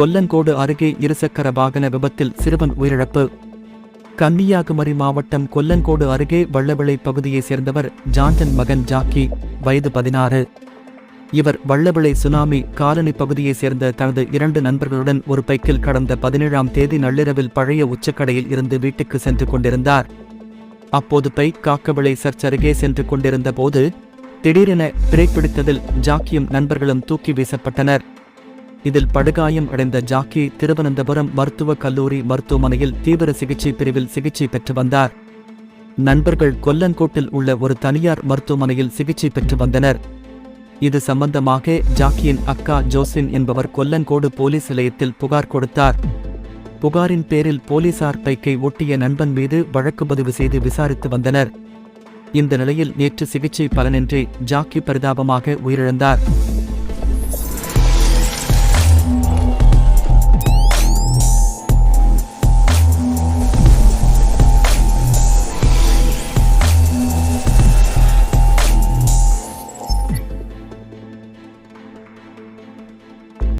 கொல்லங்கோடு அருகே இருசக்கர வாகன விபத்தில் சிறுவன் உயிரிழப்பு. கன்னியாகுமரி மாவட்டம் கொல்லங்கோடு அருகே வள்ளவிளை பகுதியைச் சேர்ந்தவர் ஜான்டன் மகன் ஜாக்கி வயது பதினாறு. இவர் வள்ளவிளை சுனாமி காலனி பகுதியைச் சேர்ந்த தனது இரண்டு நண்பர்களுடன் ஒரு பைக்கில் கடந்த பதினேழாம் தேதி நள்ளிரவில் பழைய உச்சக்கடையில் இருந்து வீட்டுக்கு சென்று கொண்டிருந்தார். அப்போது பைக் காக்கவிளை சர்ச் அருகே சென்று கொண்டிருந்த போது திடீரென பிரேக் பிடித்ததில் ஜாக்கியும் நண்பர்களும் தூக்கி வீசப்பட்டனர். இதில் படுகாயம் அடைந்த ஜாக்கி திருவனந்தபுரம் மருத்துவக் கல்லூரி மருத்துவமனையில் தீவிர சிகிச்சை பிரிவில் சிகிச்சை பெற்று வந்தார். நண்பர்கள் கொல்லங்கோட்டில் உள்ள ஒரு தனியார் மருத்துவமனையில் சிகிச்சை பெற்று வந்தனர். இது சம்பந்தமாக ஜாக்கியின் அக்கா ஜோசின் என்பவர் கொல்லங்கோடு போலீஸ் நிலையத்தில் புகார் கொடுத்தார். புகாரின் பேரில் போலீசார் பைக்கை ஒட்டிய நண்பன் மீது வழக்கு பதிவு செய்து விசாரித்து வந்தனர். இந்த நிலையில் நேற்று சிகிச்சை பலனின்றி ஜாக்கி பரிதாபமாக உயிரிழந்தார்.